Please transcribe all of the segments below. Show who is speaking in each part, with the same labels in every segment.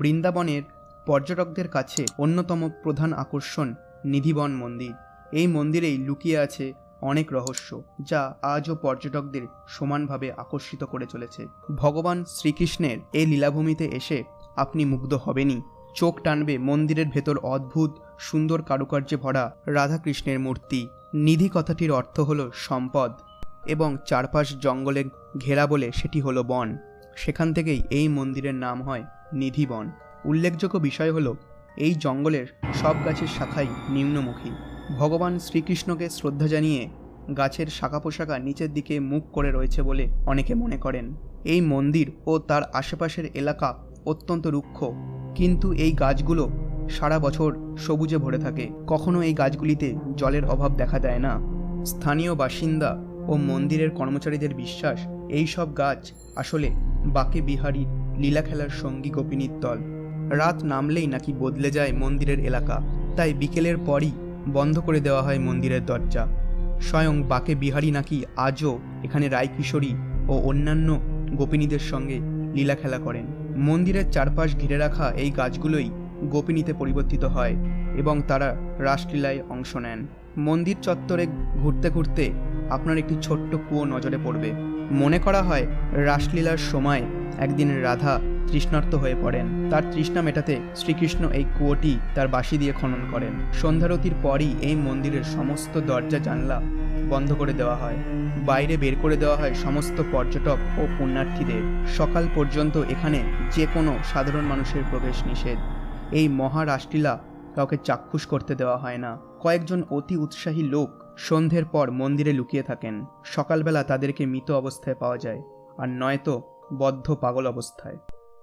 Speaker 1: বৃন্দাবনের পর্যটকদের কাছে অন্যতম প্রধান আকর্ষণ নিধিবন মন্দির। এই মন্দিরেই লুকিয়ে আছে অনেক রহস্য, যা আজও পর্যটকদের সমানভাবে আকর্ষিত করে চলেছে। ভগবান শ্রীকৃষ্ণের এই লীলাভূমিতে এসে আপনি মুগ্ধ হবেনই। চোখ টানবে মন্দিরের ভেতর অদ্ভুত, সুন্দর কারুকার্যে ভরা রাধাকৃষ্ণের মূর্তি। নিধি কথাটির অর্থ হলো সম্পদ এবং চারপাশ জঙ্গলে ঘেরা বলে সেটি হলো বন। সেখান থেকেই এই মন্দিরের নাম হয় নিধিবন। উল্লেখযোগ্য বিষয় হলো, এই জঙ্গলের সব গাছের শাখাই নিম্নমুখী। ভগবান শ্রীকৃষ্ণকে শ্রদ্ধা জানিয়ে গাছের শাখা পোশাকা নিচের দিকে মুখ করে রয়েছে বলে অনেকে মনে করেন। এই মন্দির ও তার আশেপাশের এলাকা অত্যন্ত রুক্ষ, কিন্তু এই গাছগুলো সারা বছর সবুজে ভরে থাকে। কখনো এই গাছগুলিতে জলের অভাব দেখা দেয় না। স্থানীয় বাসিন্দা ও মন্দিরের কর্মচারীদের বিশ্বাস, এই সব গাছ আসলে বাকে বিহারীর লীলা খেলার সঙ্গী গোপিনীর দল। রাত নামলেই নাকি বদলে যায় মন্দিরের এলাকা। তাই বিকেলের পরই বন্ধ করে দেওয়া হয় মন্দিরের দরজা। স্বয়ং বাকে বিহারী নাকি আজও এখানে রায় কিশোরী ও অন্যান্য গোপিনীদের সঙ্গে লীলা খেলা করেন। মন্দিরের চারপাশ ঘিরে রাখা এই গাছগুলোই গোপিনীতে পরিবর্তিত হয় এবং তারা রাসলীলায় অংশ নেন। মন্দির চত্বরে ঘুরতে ঘুরতে আপনার একটি ছোট্ট কুয়ো নজরে পড়বে। মনে করা হয় রাসলীলার সময় একদিন রাধা তৃষ্ণার্ত হয়ে পড়েন। তার তৃষ্ণা মেটাতে শ্রীকৃষ্ণ এই কুয়োটি তার বাঁশি দিয়ে খনন করেন। সন্ধ্যারতির পরই এই মন্দিরের সমস্ত দরজা জানলা বন্ধ করে দেওয়া হয়। বাইরে বের করে দেওয়া হয় সমস্ত পর্যটক ও পুণ্যার্থীদের। সকাল পর্যন্ত এখানে যে কোনো সাধারণ মানুষের প্রবেশ নিষেধ। এই মহারাষ্ট্রীলা কাউকে চাক্ষুষ করতে দেওয়া হয় না। কয়েকজন অতি উৎসাহী লোক সন্ধ্যের পর মন্দিরে লুকিয়ে থাকেন। সকালবেলা তাদেরকে মৃত অবস্থায় পাওয়া যায়, আর নয়তো বদ্ধ পাগল অবস্থায়।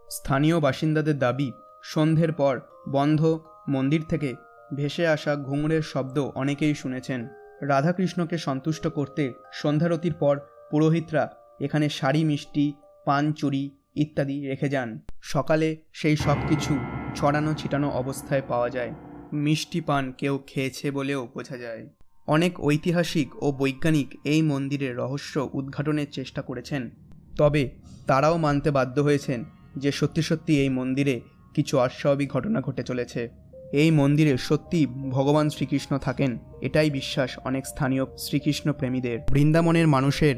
Speaker 1: স্থানীয় বাসিন্দাদের দাবি, সন্ধ্যের পর বন্ধ মন্দির থেকে ভেসে আসা ঘুঙুরের শব্দ অনেকেই শুনেছেন। রাধাকৃষ্ণকে সন্তুষ্ট করতে সন্ধ্যারতির পর পুরোহিতরা এখানে শাড়ি, মিষ্টি, পান চুরি ইত্যাদি রেখে যান। সকালে সেই সব কিছু ছড়ানো ছিটানো অবস্থায় পাওয়া যায়। মিষ্টি পান কেউ খেয়েছে বলেও বোঝা যায়। অনেক ঐতিহাসিক ও বৈজ্ঞানিক এই মন্দিরের রহস্য উদ্ঘাটনের চেষ্টা করেছেন। তবে তারাও মানতে বাধ্য হয়েছেন যে সত্যি সত্যি এই মন্দিরে কিছু অস্বাভাবিক ঘটনা ঘটে চলেছে। এই মন্দিরে সত্যি ভগবান শ্রীকৃষ্ণ থাকেন, এটাই বিশ্বাস অনেক স্থানীয় শ্রীকৃষ্ণ প্রেমীদের। বৃন্দাবনের মানুষের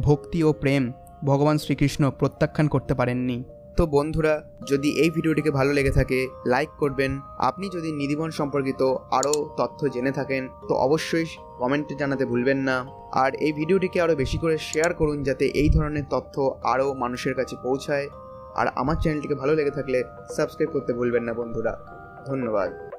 Speaker 1: ভক্তি ও প্রেম ভগবান শ্রীকৃষ্ণ প্রত্যাখ্যান করতে পারেননি। তো বন্ধুরা, যদি এই ভিডিওটিকে ভালো লেগে থাকে, লাইক করবেন। আপনি যদি নিধিবন সম্পর্কিত আরও তথ্য জেনে থাকেন, তো অবশ্যই কমেন্টে জানাতে ভুলবেন না। আর এই ভিডিওটিকে আরও বেশি করে শেয়ার করুন, যাতে এই ধরনের তথ্য আরও মানুষের কাছে পৌঁছায়। আর আমার চ্যানেলটিকে ভালো লেগে থাকলে সাবস্ক্রাইব করতে ভুলবেন না, বন্ধুরা। ধন্যবাদ।